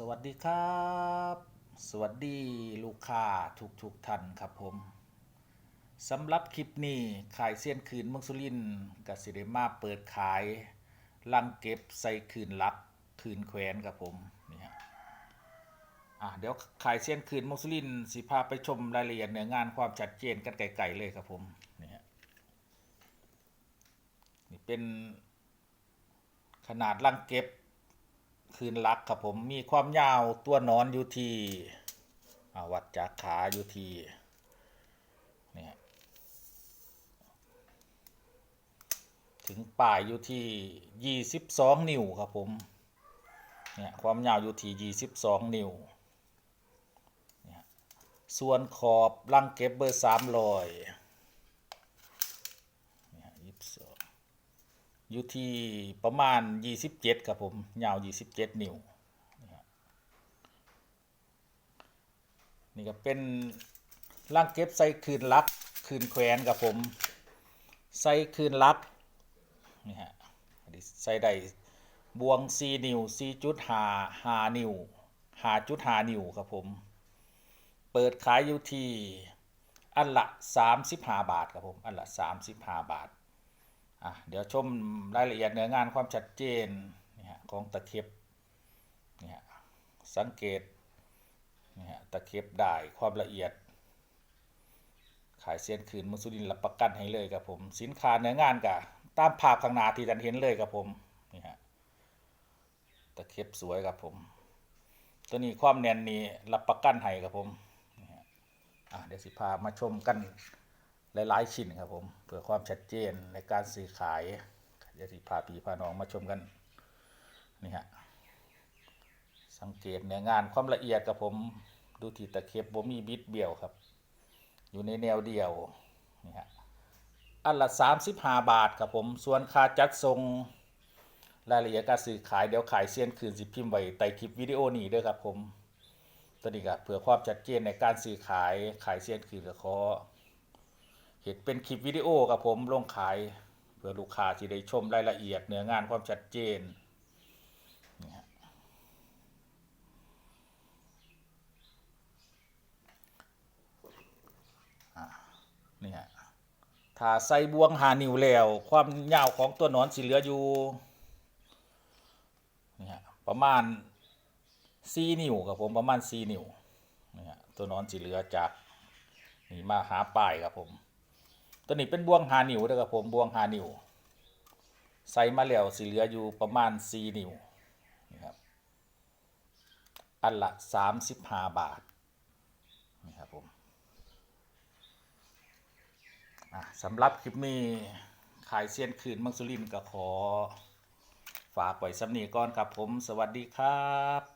สวัสดีครับ สวัสดีลูกค้าทุกทุกท่านครับผมสำหรับคลิปนี้ขายเสี้ยนคืนมืองสุรินทร์กสิเดมาเปิดขายลังเก็บใส่คืนลักคืนแขวนครับผมนี่ฮะอะเดี๋ยวขายเสี้ยนคืนมืองสุรินสิพาไปชมรายละเอียดเนื้องานความชัดเจนกันไกลๆเลยครับผมนี่ฮะนี่เป็นขนาดลังเก็บ คืนลักครับผมมีความยาวตัวนอนอยู่ที่วัดจากขาอยู่ที่นี่ถึงป่ายอยู่ที่ 22 นิ้วครับผมเนี่ยความยาวอยู่ที่ 22 นิ้วเนี่ยส่วนขอบลังเก็บเบอร์300เนี่ย22 อยู่ที่ประมาณ 27ครับผมยาว 27 นิ้วนี่ก็เป็นล่างเก็บใส่คืนลักคืนแขวนครับผมใส่คืนลักนี่ฮะใส่ได้บวง 4 นิ้ว4.5 5นิ้ว5.5นิ้วครับผม เปิดขายอยู่ที่อันละ 35 บาทครับผม อันละ 35 บาท อะเดี๋ยวชมรายละเอียดเนื้องานความชัดเจนนี่ฮะของตะเข็บนี่ฮะสังเกตนี่ฮะตะเข็บได้ความละเอียด ขายเส้นคืนมุสุรินรับประกันให้เลยครับผม สินค้าเนื้องานกับตามภาพข้างหน้าที่ท่านเห็นเลยครับผมนี่ฮะตะเข็บสวยครับผม ตัวนี้ความแน่นนี่รับประกันให้ครับผมอะเดี๋ยวสิพามาชมกัน หลายๆชิ้นครับผม เพื่อความชัดเจนในการซื้อขายเดี๋ยวสิพาพี่พาน้องมาชมกันนี่ฮะสังเกตเนื้องานความละเอียดกับผมดูที่ตะเข็บบ่มีบิดเบี้ยวครับ อยู่ในแนวเดียวนี่ฮะอันละ 35 บาทครับผม ส่วนค่าจัดส่งรายละเอียดการซื้อขายเดี๋ยวขายเสี้ยนคืนสิพิมพ์ไว้ใต้คลิปวิดีโอนี้เด้วยครับผมตัวนี้ก็เพื่อความชัดเจนในการซื้อขายขายเสี้ยนคืนก็ขอ เห็นเป็นคลิปวิดีโอกับผมลงขาย เพื่อลูกค้าที่ได้ชมรายละเอียดเนื้องานความชัดเจนนี่ฮะนี่ฮะถ้าใส่บวงหานิ้วแล้ว ความยาวของตัวหนอนสิเหลืออยู่นี่ฮะประมาณ4นิ้วครับผมประมาณ4นิ้วนี่ฮะตัวหนอนสิเหลือจากนี่มาหาปลายครับผม ตัวนี้เป็นบวงหานิ้วนะครับผมบวงหานิ้วใส่มาแล้วสีเหลืออยู่ประมาณ4นิ้วนี่ครับอันละ35บาทนี่ครับผมสำหรับคลิปนี้ขายเซียนคืนมังสุรินทร์ก็ขอ ฝากไว้สำนีก่อนครับผม สวัสดีครับ